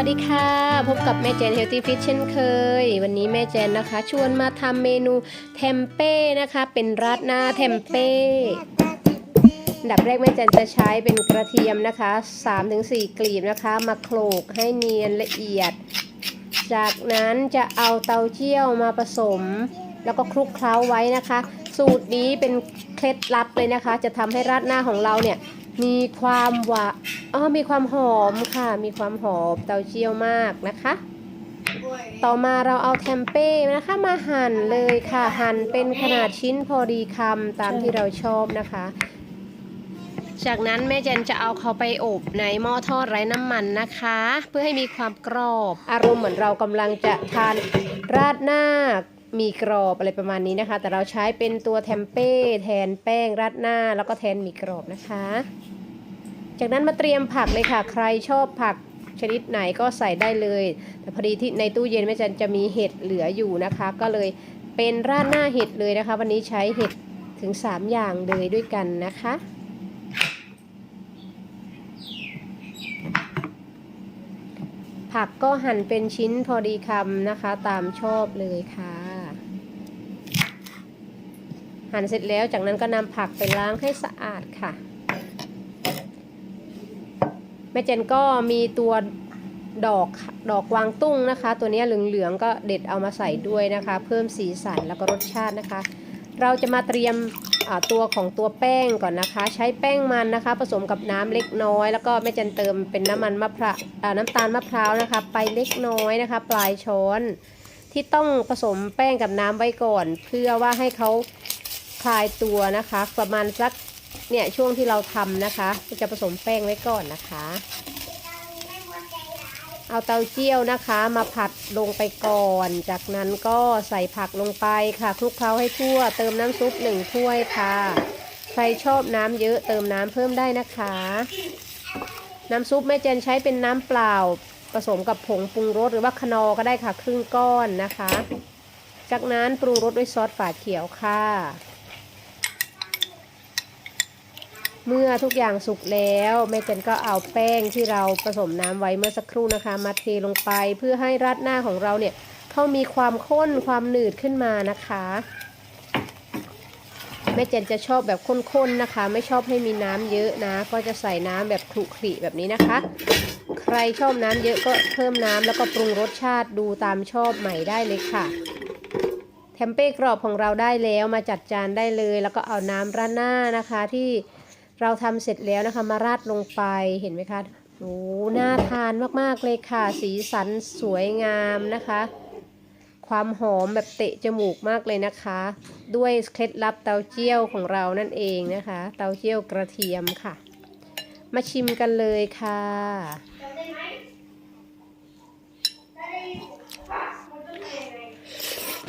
วัสดีค่ะ พบกับแม่เจนเฮลตี้ฟิชเช่นเคย วันนี้แม่เจนนะคะ ชวนมาทำเมนูเทมเป้นะคะ เป็นราดหน้าเทมเป้ดับแรกแม่เจนจะใช้เป็นกระเทียมนะคะ 3-4 กลีบนะคะ มาโขลกให้เนียนละเอียด จากนั้นจะเอาเตาเจี้ยวมาผสม แล้วก็คลุกเคล้าไว้นะคะ สูตรนี้เป็นเคล็ดลับเลยนะคะ จะทำให้ราดหน้าของเราเนี่ย มีความหวานอ๋อมีความหอมค่ะ มีความหอมเตาเจี้ยวมากนะคะ ต่อมาเราเอาเทมเป้นะคะมาหั่นเลยค่ะ หั่นเป็นขนาดชิ้นพอดีคำตามที่เราชอบนะคะ จากนั้นแม่เจนจะเอาเขาไปอบในหม้อทอดไร้น้ำมันนะคะ เพื่อให้มีความกรอบ อารมณ์เหมือนเรากำลังจะทานราดหน้า มีกรอบอะไรประมาณนี้นะคะ แต่เราใช้เป็นตัวเทมเป้แทนแป้งราดหน้า แล้วก็แทนมีกรอบนะคะ จากนั้นมาเตรียมผักเลยค่ะ ใครชอบผักชนิดไหนก็ใส่ได้เลย แต่พอดีที่ในตู้เย็นแม่จันจะมีเห็ดเหลืออยู่นะคะ ก็เลยเป็นราดหน้าเห็ดเลยนะคะ วันนี้ใช้เห็ดถึง 3 อย่างเลยด้วยกันนะคะ ผักก็หั่นเป็นชิ้นพอดีคำนะคะ ตามชอบเลยค่ะ หั่นเสร็จแล้วจากนั้นก็นำผักไปล้างให้สะอาดค่ะ แม่เจนก็มีตัวดอกดอกกวางตุ้งนะคะ ตัวนี้เหลืองๆก็เด็ดเอามาใส่ด้วยนะคะ เพิ่มสีสันแล้วก็รสชาตินะคะ เราจะมาเตรียมตัวของตัวแป้งก่อนนะคะ ใช้แป้งมันนะคะ ผสมกับน้ำเล็กน้อย แล้วก็แม่เจนเติมเป็นน้ำมันมะพร้าวน้ำตาลมะพร้าวนะคะ ไปเล็กน้อยนะคะ ปลายช้อน ที่ต้องผสมแป้งกับน้ำไว้ก่อน เพื่อว่าให้เขาคลายตัวนะคะ ประมาณสักเนี่ยช่วงที่เราทำนะคะ จะผสมแป้งไว้ก่อนนะคะ เอาเตาเจี้ยวนะคะ มาผัดลงไปก่อน จากนั้นก็ใส่ผักลงไปค่ะคลุกเคล้าให้ทั่ว เติมน้ำซุปหนึ่งถ้วยค่ะ ใครชอบน้ำเยอะเติมน้ำเพิ่มได้นะคะ น้ำซุปแม่เจนใช้เป็นน้ำเปล่า ผสมกับผงปรุงรสหรือว่าคนอก็ได้ค่ะ ครึ่งก้อนนะคะ จากนั้นปรุงรสด้วยซอสฝาเขียวค่ะ เมื่อทุกอย่างสุกแล้วแม่เจนก็เอาแป้งที่เราผสมน้ำไว้เมื่อสักครู่นะคะ มาเทลงไปเพื่อให้ราดหน้าของเราเนี่ยเขามีความข้นความหนืดขึ้นมานะคะแม่เจนจะชอบแบบข้นๆนะคะ ไม่ชอบให้มีน้ำเยอะนะ ก็จะใส่น้ำแบบขรุขระแบบนี้นะคะ ใครชอบน้ำเยอะก็เพิ่มน้ำแล้วก็ปรุงรสชาติดูตามชอบใหม่ได้เลยค่ะเทมเป้กรอบของเราได้แล้วมาจัดจานได้เลย แล้วก็เอาน้ำราดหน้านะคะที่ เราทำเสร็จแล้วนะคะมาราดลงไปเห็นไหมคะโอ้น่าทานมากๆเลยค่ะ สีสันสวยงามนะคะ ความหอมแบบเตะจมูกมากเลยนะคะ ด้วยเคล็ดลับเตาเจี้ยวของเรานั่นเองนะคะ เตาเจี้ยวกระเทียมค่ะ มาชิมกันเลยค่ะ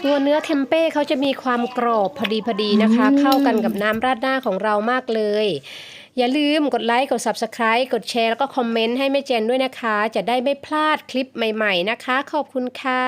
ตัวเนื้อเทมเป้เขาจะมีความกรอบพอดีพอดีนะคะ เข้ากันกับน้ำราดหน้าของเรามากเลย อย่าลืมกดไลค์กด Subscribe กดแชร์แล้วก็คอมเมนต์ให้แม่เจนด้วยนะคะ จะได้ไม่พลาดคลิปใหม่ ๆ นะคะ ขอบคุณค่ะ